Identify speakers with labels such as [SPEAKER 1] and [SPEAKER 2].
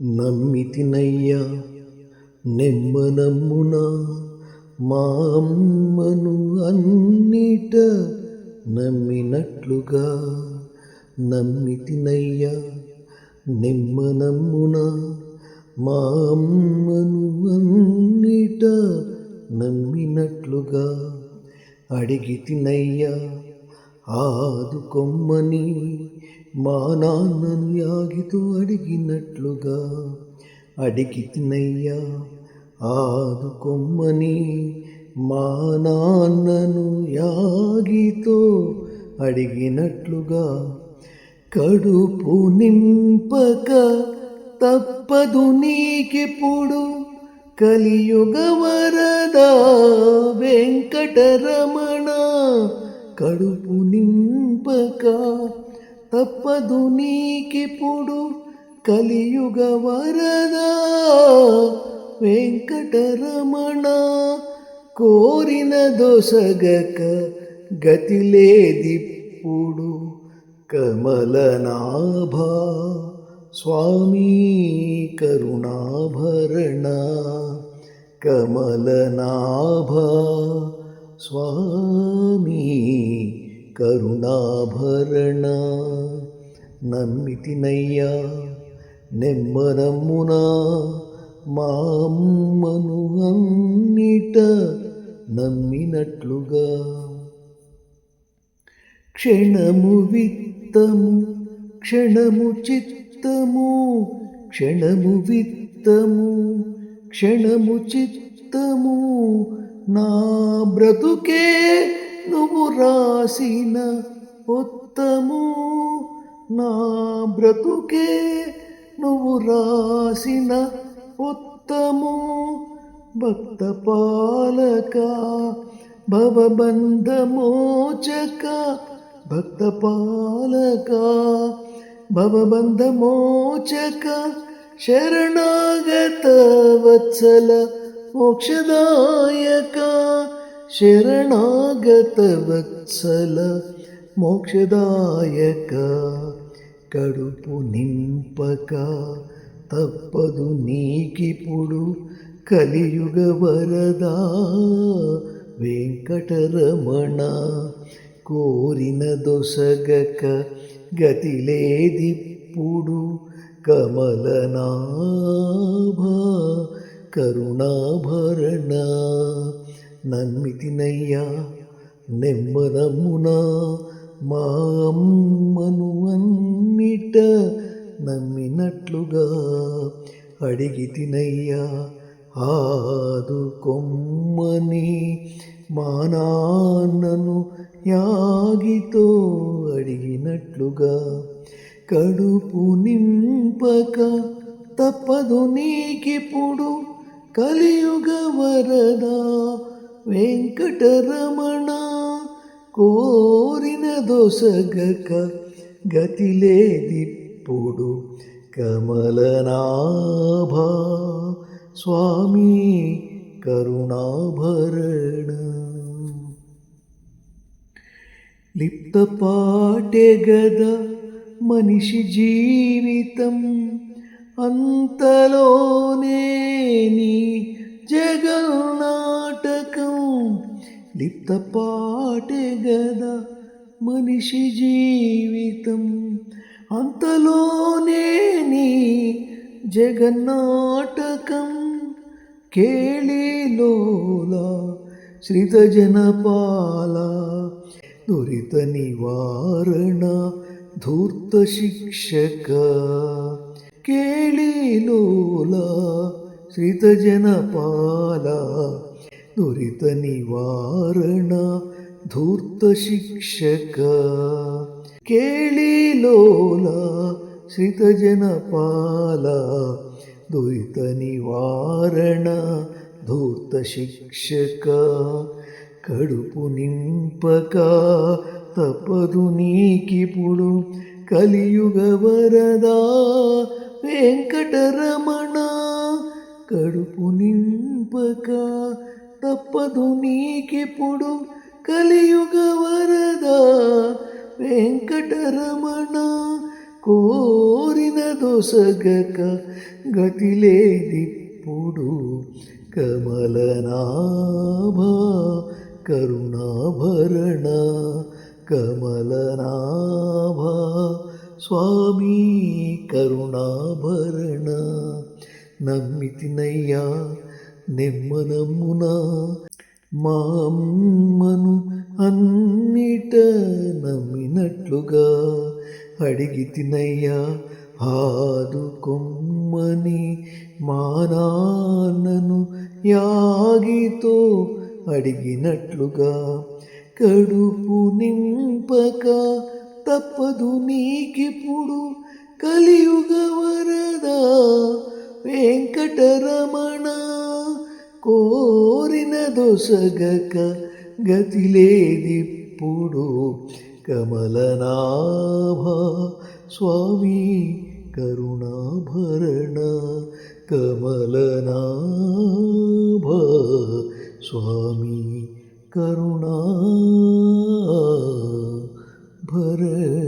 [SPEAKER 1] నమ్మితినయ్యా నెమ్మనమ్మున మా అమ్మను అన్నిట నమ్మినట్లుగా నమ్మితినయ్యా నిమ్మనమ్మున మా అమ్మను అన్నిట నమ్మినట్లుగా అడిగితినయ్యా ఆదుకొమ్మని మా నాన్నను యాగితో అడిగినట్లుగా అడిగితినయ్యా ఆదుకొమ్మని మా నాన్నను యాగితో అడిగినట్లుగా కడుపు నింపక తప్పదు నీకెప్పుడు కలియుగ వరద వెంకటరమణ కడుపు నింపక తప్పదు నీకిప్పుడు కలియుగ వరద. వెంకటరమణ కోరిన దొసగక గతి లేదిప్పుడు కమలనాభ. స్వామీ కరుణాభరణ కమలనాభ. స్వామి కరుణాభరణ. నమ్మితినయ్యా నెమ్మరమ్మున మామ్మను అన్నిట నమ్మినట్లుగా. క్షణము విత్తము క్షణము చిత్తము క్షణము విత్తము క్షణము చిత్తము. నా బ్రతుకే నువ్వు రాసిన ఉత్తము నా బ్రతుకే నువ్వు రాసిన ఉత్తము భక్త పాలక భవబంధమోచక భక్త పాలక భవబంధమోచక శరణాగత వత్సల మోక్షదాయక శరణాగత వత్సల మోక్షదాయక కడుపు నింపక తప్పదు నీకిప్పుడు కలియుగ వరదా వెంకటరమణ కోరిన దొసగక గతి లేదిప్పుడు కమలనాభ కరుణాభరణ నమ్మితినయ్యా నెమ్మదమున మా అమ్మను అన్నిట నమ్మినట్లుగా అడిగి తినయ్యా ఆదు కొమ్మని మా నాన్నను యాగితో అడిగినట్లుగా కడుపు నింపక తప్పదు నీకిప్పుడు కలియుగ వరదా వెంకటరమణ కోరిన దోసగక గతిలేదిప్పుడు కమలనాభ స్వామి కరుణాభరణ. లిప్తపాటే గద మనిషి జీవితం అంతలోనే నీ జగన్నా లిప్తపాటే గదా మనిషి జీవితం. అంతలోనే నీ జగన్నాటకం కేళిలోల శ్రితజనపాల దురిత నివారణ ధూర్త శిక్షక కేళిలోల శ్రితజనపాల దురిత నివారణ ధూర్త శిక్షక కేళిలోల శ్రితజనపాల దురిత నివారణ ధూర్త శిక్షక కడుపు నింపక తప్పదు నీకిప్పుడు కలియుగ వరదా వెంకటరమణ కడుపు నింపక తప్పదు నీకిప్పుడు కలియుగ వరద వెంకటరమణ కోరిన దొసగక గతిలేదిప్పుడు కమలనాభ కరుణాభరణ కమలనాభ స్వామి కరుణాభరణ నమ్మితినయ్యా నిమ్మనమున మా అమ్మను అన్నిట నమ్మినట్లుగా అడిగి తినయ్యా ఆదుకొమ్మని మా నాన్నను యాగితో అడిగినట్లుగా కడుపు నింపక తప్పదు నీకిప్పుడు కలియుగ వరదా వెంకటరమణ కోరిన దొసగక గతిలేదిప్పుడు కమలనాభ స్వామి కరుణాభరణ కమలనాభ స్వామి కరుణాభరణ